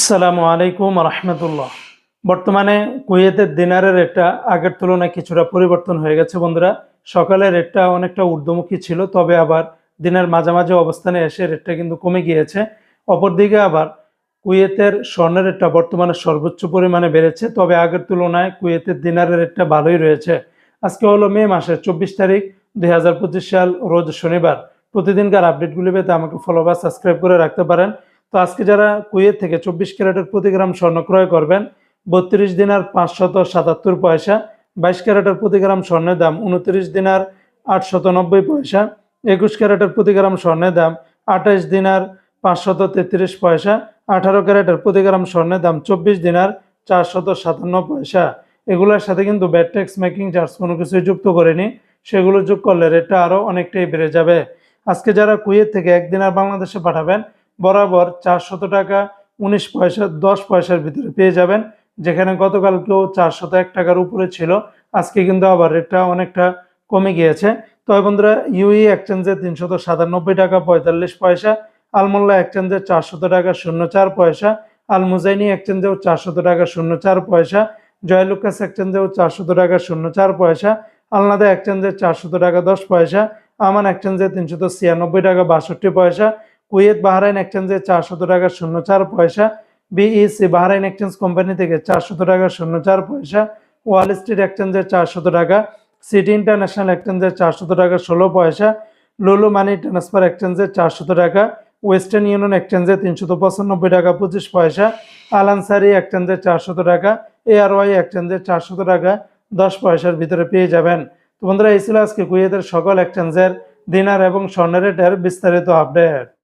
আসসালামু আলাইকুম রহমতুল্লাহ বর্তমানে কুয়েতের দিনারের রেটটা আগের তুলনায় কিছুটা পরিবর্তন হয়ে গেছে বন্ধুরা। সকালে রেটটা অনেকটা ঊর্ধ্বমুখী ছিল, তবে আবার দিনের মাঝামাঝি অবস্থানে এসে রেটটা কিন্তু কমে গিয়েছে। অপরদিকে আবার কুয়েতের স্বর্ণের রেটটা বর্তমানে সর্বোচ্চ পরিমাণে বেড়েছে, তবে আগের তুলনায় কুয়েতের দিনারের রেটটা ভালোই রয়েছে। আজকে হলো মে মাসের চব্বিশ তারিখ, দুই হাজার পঁচিশ সাল, রোজ শনিবার। প্রতিদিনকার আপডেটগুলি পেতে আমাকে ফলো বা সাবস্ক্রাইব করে রাখতে পারেন। তো আজকে যারা কুয়েত থেকে চব্বিশ ক্যারেটের প্রতি গ্রাম স্বর্ণ ক্রয় করবেন, বত্রিশ দিনার পাঁচশত সাতাত্তর পয়সা, বাইশ ক্যারেটের প্রতি গ্রাম স্বর্ণের দাম উনত্রিশ দিনার আটশত নব্বই পয়সা, একুশ ক্যারেটের প্রতি গ্রাম স্বর্ণের দাম আঠাইশ দিনার পাঁচশত তেত্রিশ পয়সা, আঠারো ক্যারেটের প্রতি গ্রাম স্বর্ণের দাম চব্বিশ দিনার চারশত সাতান্ন পয়সা। এগুলোর সাথে কিন্তু ব্যাট ট্যাক্স মেকিং চার্জ কোনো কিছুই যুক্ত করেনি, সেগুলো যোগ করলে রেটটা আরও অনেকটাই বেড়ে যাবে। আজকে যারা কুয়েত থেকে একদিনার বাংলাদেশে পাঠাবেন বরাবর চারশত টাকা উনিশ পয়সা, দশ পয়সার ভিতরে পেয়ে যাবেন, যেখানে গতকালকেও চারশত এক টাকার উপরে ছিল। আজকে কিন্তু আবার রেটটা অনেকটা কমে গিয়েছে। তবে বন্ধুরা ইউই এক্সচেঞ্জে তিনশত সাতানব্বই টাকা পঁয়তাল্লিশ পয়সা আলমোল্লা এক্সচেঞ্জে চারশত টাকা শূন্য চার পয়সা আল মুজাইনি এক্সচেঞ্জেও চারশত টাকা শূন্য চার পয়সা জয়লুকাস এক্সচেঞ্জেও চারশত টাকা শূন্য চার পয়সা আলনাদা এক্সচেঞ্জে চারশত টাকা দশ পয়সা আমান এক্সচেঞ্জে তিনশত ছিয়ানব্বই টাকা বাষট্টি পয়সা কুয়েত বাহরাইন এক্সচেঞ্জে চারশত টাকা শূন্য চার পয়সা। বিইসি বাহরাইন এক্সচেঞ্জ কোম্পানি থেকে চারশত টাকা শূন্য চার পয়সা। ওয়াল স্ট্রিট এক্সচেঞ্জে চারশত টাকা। সিটি ইন্টারন্যাশনাল এক্সচেঞ্জে চারশত টাকা ষোলো পয়সা। লুলু মানি ট্রান্সফার এক্সচেঞ্জে চারশত টাকা। ওয়েস্টার্ন ইউনিয়ন এক্সচেঞ্জে তিনশত পঁচানব্বই টাকা পঁচিশ পয়সা। আলানসারি এক্সচেঞ্জে চারশত টাকা। এআরওয়াই এক্সচেঞ্জে চারশত টাকা দশ পয়সার ভিতরে পেয়ে যাবেন। তো বন্ধুরা, এই ছিল আজকে কুয়েতের সকল এক্সচেঞ্জের দিনার এবং স্বর্ণের রেটের বিস্তারিত আপডেট।